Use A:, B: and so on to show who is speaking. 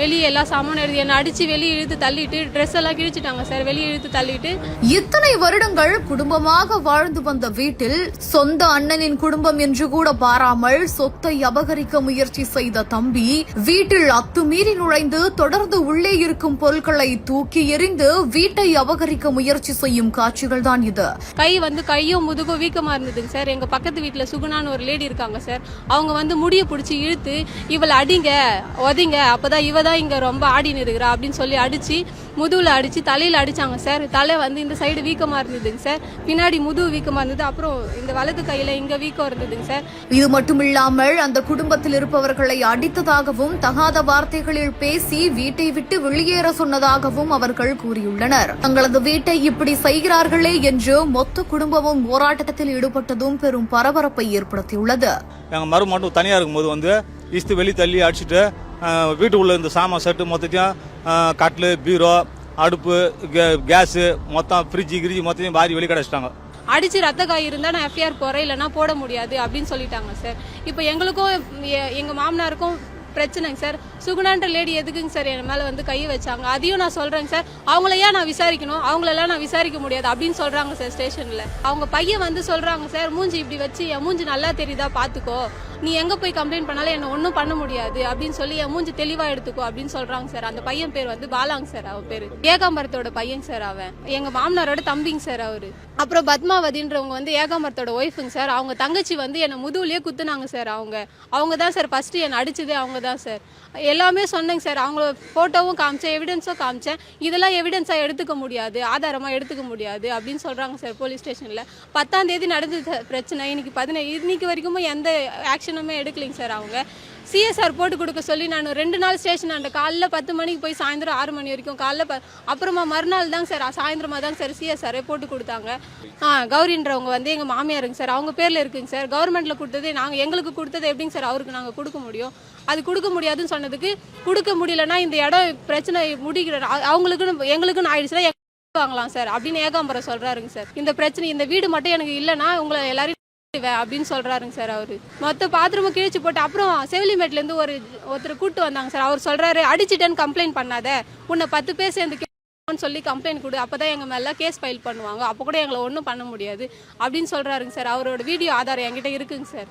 A: வெளியே எல்லா சாமானும் எடுத்து என்னை அடிச்சு வெளியே இழுத்து தள்ளிட்டு ட்ரெஸ் எல்லாம் கிழிச்சிட்டாங்க சார். வெளியே இழுத்து தள்ளிட்டு.
B: இத்தனை வருடங்கள் குடும்பமாக வாழ்ந்து வந்த வீட்டில் சொந்த அண்ணனின் குடும்பம் என்று கூட பாராமல் சொத்தை அபகரிக்க முயற்சி செய்த தம்பி வீட்டில் அத்துமீறி நுழைந்து தொடர்ந்து உள்ளே இருக்கும் பொருட்களை தூக்கி எறிந்து வீட்டை அபகரிக்க முயற்சி செய்யும் காட்சிகள் தான் இது.
A: கை வந்து கையும் முதுகும் வீக்கமா இருந்ததுங்க சார். எங்க பக்கத்து வீட்டுல சுகுணான்னு ஒரு லேடி இருக்காங்க சார். அவங்க வந்து முடிய பிடிச்சி இழுத்து இவளை அடிங்க ஒதிங்க அப்பதான் இவ தான் இங்க ரொம்ப ஆடின்னு இருக்கிறா அப்படின்னு சொல்லி அடிச்சு முதுகுல அடிச்சு தலையில அடிச்சாங்க சார். தலை வந்து இந்த சைடு வீக்கமா இருந்ததுங்க சார். பின்னாடி முதுகு வீக்கமா இருந்தது. அப்புறம் இந்த வலது கையில இங்க வீக்கம் இருந்ததுங்க சார்.
B: இது மட்டுமில்லாமல் அந்த குடும்பத்தில் இருப்பவர்களை அடித்ததாகவும் தகாத வார்த்தைகளில் பேசி வீட்டை விட்டு வெளியேற சொன்னதாகவும் அவர்கள் கூறியுள்ளனர். தங்களது வீட்டை இப்படி செய்கிறார்களே என்று மொத்த குடும்பமும் போராட்டத்தில் ஈடுபட்டதும் பெரும் பரபரப்பை ஏற்படுத்தியுள்ளது.
C: எங்கள் மறு மட்டும் தனியாக இருக்கும்போது வந்து இஸ்து வெளி தள்ளி அடிச்சுட்டு வீட்டுக்குள்ளே இந்த சாமான் செட்டு மொத்தத்தையும் கட்டில் பீரோ அடுப்பு கே- கேஸு மொத்தம் ஃப்ரிட்ஜு கிரிஜி மொத்தத்தையும் வாரி வெளி கிடச்சிட்டாங்க
A: அடிச்சு ரத்த காய் இருந்தா நான் எஃப்ஐஆர் போறேன் இல்லைன்னா போட முடியாது அப்படின்னு சொல்லிட்டாங்க சார் இப்போ எங்களுக்கும் எ- எங்க மாமனாருக்கும் பிரச்சனைங்க சார். சுகுணான்ற லேடி எதுக்குங்க சார் என் மேலே வந்து கை வச்சாங்க? அதையும் நான் சொல்கிறேங்க சார். அவங்கள ஏன் நான் விசாரிக்கணும்? அவங்களெல்லாம் நான் விசாரிக்க முடியாது அப்படின்னு சொல்கிறாங்க சார் ஸ்டேஷனில். அவங்க பையன் வந்து சொல்கிறாங்க சார் மூஞ்சி இப்படி வச்சு என் மூஞ்சி நல்லா தெரியுதா? பார்த்துக்கோ நீ எங்கே போய் கம்ப்ளைண்ட் பண்ணாலும் என்ன ஒன்றும் பண்ண முடியாது. அப்படின்னு சொல்லி என் மூஞ்சி தெளிவாக எடுத்துக்கோ. அப்படின்னு சொல்கிறாங்க சார். அந்த பையன் பேர் வந்து பாலாங்க சார் அவன் பேர். ஏகாம்பரத்தோட பையன் சார் அவன். எங்கள் மாமனாரோட தம்பிங்க சார் அவர். அப்புறம் பத்மாவதின்றவங்க வந்து ஏகாம்பரத்தோட ஒய்ஃபுங்க சார். அவங்க தங்கச்சி வந்து என்னை முதுகுலேயே குத்துனாங்க சார் அவங்க. அவங்க தான் சார் ஃபஸ்ட்டு என்னை அடிச்சது. அவங்க தான் சார் எல்லாமே சொன்னேங்க சார் அவங்கள ஃபோட்டோவும் காமிச்சேன் எவிடன்ஸும் காமிச்சேன். இதெல்லாம் எவிடன்ஸாக எடுத்துக்க முடியாது ஆதாரமாக எடுத்துக்க முடியாது அப்படின்னு சொல்கிறாங்க சார் போலீஸ் ஸ்டேஷனில் பத்தாம் தேதி நடந்தது பிரச்சனை. இன்னைக்கு பதினேழு இன்னைக்கு வரைக்கும் எந்த ஆக்ஷனுமே எடுக்கலைங்க சார் அவங்க. சிஎஸ்ஆர் போட்டு கொடுக்க சொல்லி நான் ரெண்டு நாள் ஸ்டேஷன் ஆண்ட காலைல பத்து மணிக்கு போய் சாயந்தரம் ஆறு மணி வரைக்கும் காலைல ப அப்புறமா மறுநாள் தாங்க சார் சாயந்தரமாக தாங்க சார் சிஎஸ்ஆரே போட்டு கொடுத்தாங்க. ஆ கௌரின்றவங்க வந்து எங்கள் மாமியாருங்க சார் அவங்க பேரில் இருக்குங்க சார் கவர்மெண்ட்டில் கொடுத்ததே நாங்கள் எங்களுக்கு கொடுத்தது எப்படிங்க சார் அவருக்கு நாங்கள் கொடுக்க முடியும்? அது கொடுக்க முடியாதுன்னு சொன்னதுக்கு கொடுக்க முடியலன்னா இந்த இடம் பிரச்சனை முடிக்கிற அவங்களுக்குன்னு எங்களுக்குன்னு ஆயிடுச்சுன்னா வாங்கலாம் சார் அப்படின்னு ஏகாம்பரம் சொல்கிறாருங்க சார் இந்த பிரச்சனை இந்த வீடு மட்டும் எனக்கு இல்லைன்னா உங்களை எல்லாரையும் அப்படின்னு சொல்றாருங்க சார் அவர். மொத்த பாத்ரூமை கிழிச்சு போட்டு அப்புறம் செவிலிமேட்லேருந்து ஒரு ஒருத்தர் கூட்டு வந்தாங்க சார். அவர் சொல்கிறாரு அடிச்சிட்டேன்னு கம்ப்ளைண்ட் பண்ணாத. உன்னை பத்து பேர் சேர்ந்து சொல்லி கம்ப்ளைண்ட் கொடு. அப்பதான் எங்கள் மேலே கேஸ் ஃபைல் பண்ணுவாங்க. அப்போ கூட எங்களை ஒன்றும் பண்ண முடியாது. அப்படின்னு சொல்கிறாருங்க சார். அவரோட வீடியோ ஆதாரம் என்கிட்ட இருக்குங்க சார்.